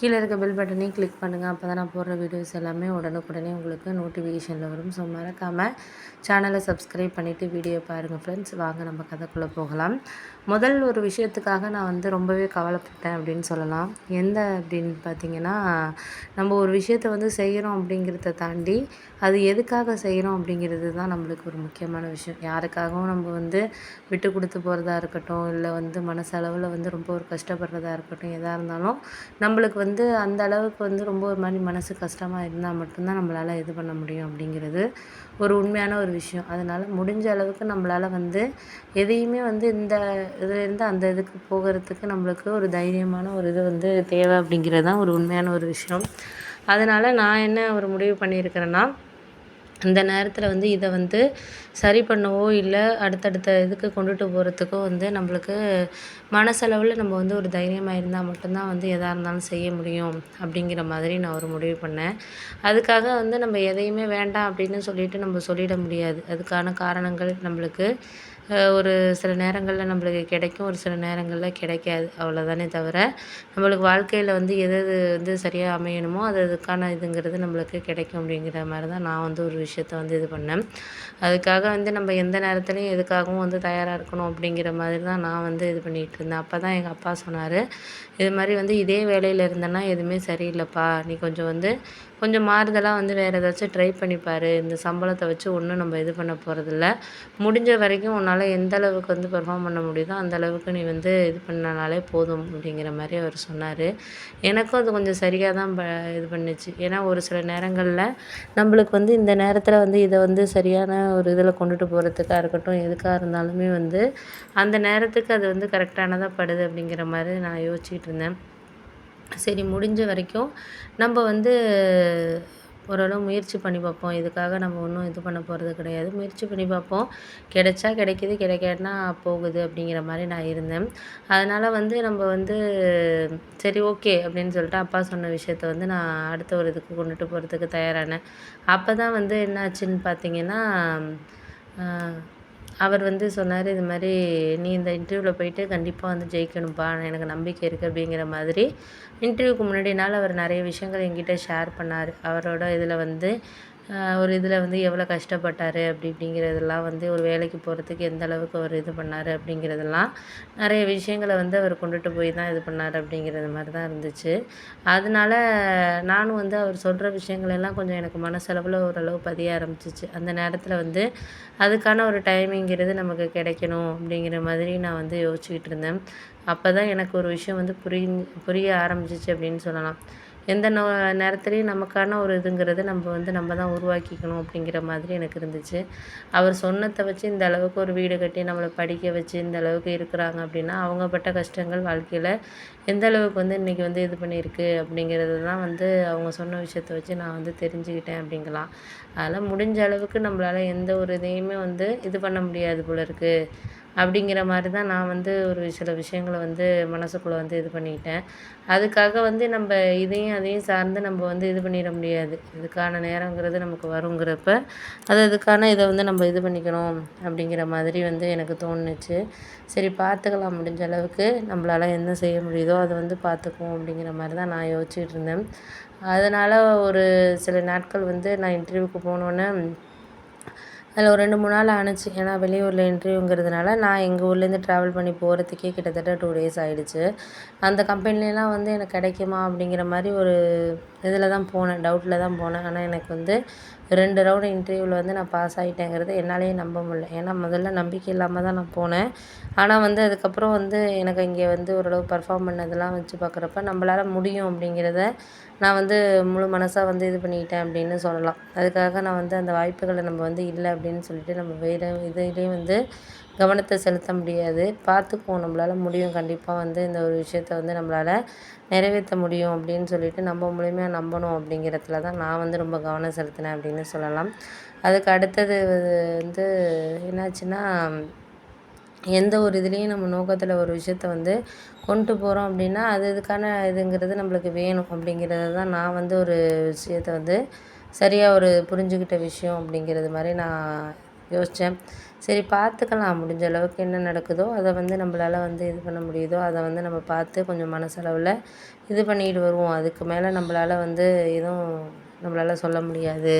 கீழே இருக்க பெல் பட்டனையும் கிளிக் பண்ணுங்கள் அப்போ தான் நான் போடுற வீடியோஸ் எல்லாமே உடனுக்குடனே உங்களுக்கு நோட்டிஃபிகேஷனில் வரும். ஸோ மறக்காமல் சேனலை சப்ஸ்கிரைப் பண்ணிவிட்டு வீடியோ பாருங்கள் ஃப்ரெண்ட்ஸ் வாங்க நம்ம கதைக்குள்ளே போகலாம். முதல் ஒரு விஷயத்துக்காக நான் வந்து ரொம்பவே கவலைப்பட்டேன் அப்படின்னு சொல்லலாம். எந்த அப்படின்னு பார்த்தீங்கன்னா நம்ம ஒரு விஷயத்தை வந்து செய்கிறோம் அப்படிங்கிறத தாண்டி அது எதுக்காக செய்கிறோம் அப்படிங்கிறது தான் நம்மளுக்கு ஒரு முக்கியமான விஷயம். யாருக்காகவும் நம்ம வந்து விட்டு கொடுத்து போகிறதா இருக்கட்டும் இல்லை வந்து மனசளவில் வந்து ரொம்ப ஒரு கஷ்டப்படுறதா இருக்கட்டும் எதாக இருந்தாலும் நம்மளுக்கு வந்து வந்து அந்த அளவுக்கு வந்து ரொம்ப ஒரு மாதிரி மனசு கஷ்டமாக இருந்தால் மட்டும்தான் நம்மளால் இது பண்ண முடியும் அப்படிங்கிறது ஒரு உண்மையான ஒரு விஷயம். அதனால் முடிஞ்ச அளவுக்கு நம்மளால் வந்து எதையுமே வந்து இந்த இதுலேருந்து அந்த இதுக்கு போகிறதுக்கு நம்மளுக்கு ஒரு தைரியமான ஒரு இது வந்து தேவை அப்படிங்கிறது தான் ஒரு உண்மையான ஒரு விஷயம். அதனால் நான் என்ன ஒரு முடிவு பண்ணியிருக்கிறேன்னா அந்த நேரத்தில் வந்து இதை வந்து சரி பண்ணவோ இல்லை அடுத்தடுத்த இதுக்கு கொண்டுட்டு போகிறதுக்கோ வந்து நம்மளுக்கு மனசளவில் நம்ம வந்து ஒரு தைரியமாக இருந்தால் மட்டும்தான் வந்து எதாக இருந்தாலும் செய்ய முடியும் அப்படிங்கிற மாதிரி நான் ஒரு முடிவு பண்ணேன். அதுக்காக வந்து நம்ம எதையுமே வேண்டாம் அப்படின்னு சொல்லிட்டு நம்ம சொல்லிட முடியாது. அதுக்கான காரணங்கள் நம்மளுக்கு ஒரு சில நேரங்களில் நம்மளுக்கு கிடைக்கும் ஒரு சில நேரங்களில் கிடைக்காது. அவ்வளோதானே தவிர நம்மளுக்கு வாழ்க்கையில் வந்து எது எது வந்து சரியாக அமையணுமோ அது அதுக்கான இதுங்கிறது நம்மளுக்கு கிடைக்கும் அப்படிங்கிற மாதிரி தான் நான் வந்து ஒரு விஷயத்த வந்து இது பண்ணேன். அதுக்காக வந்து நம்ம எந்த நேரத்துலையும் எதுக்காகவும் வந்து தயாராக இருக்கணும் அப்படிங்கிற மாதிரி தான் நான் வந்து இது பண்ணிகிட்டு இருந்தேன். அப்போ தான் எங்கள் அப்பா சொன்னார் இது மாதிரி வந்து இதே வேலையில் இருந்தேன்னா எதுவுமே சரியில்லைப்பா. நீ கொஞ்சம் வந்து கொஞ்சம் மாறுதலாக வந்து வேறு ஏதாச்சும் ட்ரை பண்ணிப்பார் இந்த சம்பளத்தை வச்சு ஒன்றும் நம்ம இது பண்ண போகிறதில்ல முடிஞ்ச வரைக்கும் உன்னால் எந்த அளவுக்கு வந்து பெர்ஃபார்ம் பண்ண முடியுதோ அந்த அளவுக்கு நீ வந்து இது பண்ணனாலே போதும் அப்படிங்கிற மாதிரி அவர் சொன்னார். எனக்கும் அது கொஞ்சம் சரியாக தான் ப இது பண்ணுச்சு. ஏன்னா ஒரு சில நேரங்களில் நம்மளுக்கு வந்து இந்த நேரத்தில் வந்து இதை வந்து சரியான ஒரு இதில் கொண்டுட்டு போகிறதுக்காக இருக்கட்டும் எதுக்காக இருந்தாலுமே வந்து அந்த நேரத்துக்கு அது வந்து கரெக்டானதாக படுது அப்படிங்கிற மாதிரி நான் யோசிச்சுக்கிட்டு இருந்தேன். சரி முடிஞ்ச வரைக்கும் நம்ம வந்து ஓரளவு முயற்சி பண்ணி பார்ப்போம். இதுக்காக நம்ம ஒன்றும் இது பண்ண போகிறது கிடையாது. முயற்சி பண்ணி பார்ப்போம். கிடைச்சா கிடைக்கிது கிடைக்காட்டினா போகுது அப்படிங்கிற மாதிரி நான் இருந்தேன். அதனால் வந்து நம்ம வந்து சரி ஓகே அப்படின்னு சொல்லிட்டு அப்பா சொன்ன விஷயத்த வந்து நான் அடுத்த ஒரு இதுக்கு கொண்டுட்டு போகிறதுக்கு தயாரானேன். அப்போ தான் வந்து என்னாச்சுன்னு பார்த்தீங்கன்னா அவர் வந்து சொன்னார் இது மாதிரி நீ இந்த இன்டர்வியூவில் போயிட்டு கண்டிப்பாக வந்து ஜெயிக்கணும்ப்பா எனக்கு நம்பிக்கை இருக்குது அப்படிங்கிற மாதிரி. இன்டர்வியூக்கு முன்னாடி நாள் அவர் நிறைய விஷயங்கள் என்கிட்ட ஷேர் பண்ணார். அவரோட இதில் வந்து ஒரு இதில் வந்து எவ்வளோ கஷ்டப்பட்டார் அப்படி இப்படிங்கிறதெல்லாம் வந்து ஒரு வேலைக்கு போகிறதுக்கு எந்த அளவுக்கு அவர் இது பண்ணார் அப்படிங்கிறதெல்லாம் நிறைய விஷயங்களை வந்து அவர் கொண்டுட்டு போய் தான் இது பண்ணார் அப்படிங்கிறது மாதிரி தான் இருந்துச்சு. அதனால நானும் வந்து அவர் சொல்கிற விஷயங்கள் எல்லாம் கொஞ்சம் எனக்கு மனசளவில் ஓரளவு பதிய ஆரம்பிச்சிச்சு. அந்த நேரத்தில் வந்து அதுக்கான ஒரு டைமிங்கிறது நமக்கு கிடைக்கணும் அப்படிங்கிற மாதிரி நான் வந்து யோசிச்சுக்கிட்டு இருந்தேன். அப்போ தான் எனக்கு ஒரு விஷயம் வந்து புரிய புரிய ஆரம்பிச்சிச்சு அப்படின்னு சொல்லலாம். எந்த நோ நேரத்துலையும் நமக்கான ஒரு இதுங்கிறத நம்ம வந்து நம்ம தான் உருவாக்கிக்கணும் அப்படிங்கிற மாதிரி எனக்கு இருந்துச்சு. அவர் சொன்னதை வச்சு இந்த அளவுக்கு ஒரு வீடு கட்டி நம்மளை படிக்க வச்சு இந்த அளவுக்கு இருக்கிறாங்க அப்படின்னா அவங்க பட்ட கஷ்டங்கள் வாழ்க்கையில் எந்த அளவுக்கு வந்து இன்றைக்கி வந்து இது பண்ணியிருக்கு அப்படிங்கிறது தான் வந்து அவங்க சொன்ன விஷயத்த வச்சு நான் வந்து தெரிஞ்சுக்கிட்டேன் அப்படிங்கலாம். அதெல்லாம் முடிஞ்ச அளவுக்கு நம்மளால் எந்த ஒரு இதையுமே வந்து இது பண்ண முடியாது போல இருக்குது அப்படிங்கிற மாதிரி தான் நான் வந்து ஒரு சில விஷயங்களை வந்து மனசுக்குள்ளே வந்து இது பண்ணிக்கிட்டேன். அதுக்காக வந்து நம்ம இதையும் அதையும் சார்ந்து நம்ம வந்து இது பண்ணிட முடியாது. இதுக்கான நேரங்கிறது நமக்கு வருங்கிறப்ப அது அதுக்கான இதை வந்து நம்ம இது பண்ணிக்கணும் அப்படிங்கிற மாதிரி வந்து எனக்கு தோணுச்சு. சரி பார்த்துக்கலாம். முடிஞ்ச அளவுக்கு நம்மளால் என்ன செய்ய முடியுதோ அதை வந்து பார்த்துக்குவோம் அப்படிங்கிற மாதிரி தான் நான் யோசிச்சுட்டு இருந்தேன். அதனால் ஒரு சில நாட்கள் வந்து நான் இன்டர்வியூக்கு போனோன்னே அதில் ஒரு ரெண்டு மூணு நாள் ஆணுச்சு. ஏன்னா வெளியூரில் இன்டர்வியூங்கிறதுனால நான் எங்கள் ஊர்லேருந்து ட்ராவல் பண்ணி போகிறதுக்கே கிட்டத்தட்ட டூ டேஸ் ஆகிடுச்சு அந்த கம்பெனிலலாம் வந்து எனக்கு கிடைக்குமா அப்படிங்கிற மாதிரி ஒரு இதில் தான் போனேன். டவுட்டில் தான் போனேன். ஆனால் எனக்கு வந்து ரெண்டு ரவுண்டு இன்டர்வியூவில் வந்து நான் பாஸ் ஆகிட்டேங்கிறது என்னாலேயே நம்ப முடியல. ஏன்னா முதல்ல நம்பிக்கை இல்லாமல் தான் நான் போனேன். ஆனால் வந்து அதுக்கப்புறம் வந்து எனக்கு இங்கே வந்து ஓரளவு பர்ஃபார்ம் பண்ணதெல்லாம் வச்சு பார்க்குறப்ப நம்மளால் முடியும் அப்படிங்கிறத நான் வந்து முழு மனசாக வந்து இது பண்ணிக்கிட்டேன் அப்படின்னு சொல்லலாம். அதுக்காக நான் வந்து அந்த வாய்ப்புகளை நம்ம வந்து இல்லை அப்படின்னு சொல்லிட்டு நம்ம வேறு இதுலேயும் வந்து கவனத்தை செலுத்த முடியாது. பார்த்துக்குவோம். நம்மளால் முடியும். கண்டிப்பாக வந்து இந்த ஒரு விஷயத்த வந்து நம்மளால் நிறைவேற்ற முடியும் அப்படின்னு சொல்லிட்டு நம்ம மூலியமாக நம்பணும் அப்படிங்கிறதுல தான் நான் வந்து ரொம்ப கவனம் செலுத்தினேன் அப்படின்னு சொல்லலாம். அதுக்கு அடுத்தது வந்து என்னாச்சுன்னா எந்த ஒரு இதுலேயும் நம்ம நோக்கத்தில் ஒரு விஷயத்த வந்து கொண்டு போகிறோம் அப்படின்னா அது இதுக்கான இதுங்கிறது நம்மளுக்கு வேணும் அப்படிங்கிறத தான் நான் வந்து ஒரு விஷயத்த வந்து சரியாக ஒரு புரிஞ்சுக்கிட்ட விஷயம் அப்படிங்கிறது மாதிரி நான் யோசித்தேன் சரி பார்த்துக்கலாம். முடிஞ்ச அளவுக்கு என்ன நடக்குதோ அதை வந்து நம்மளால் வந்து இது பண்ண முடியுதோ அதை வந்து நம்ம பார்த்து கொஞ்சம் மனசளவில் இது பண்ணிட்டு வருவோம். அதுக்கு மேலே நம்மளால் வந்து எதுவும் நம்மளால் சொல்ல முடியாது.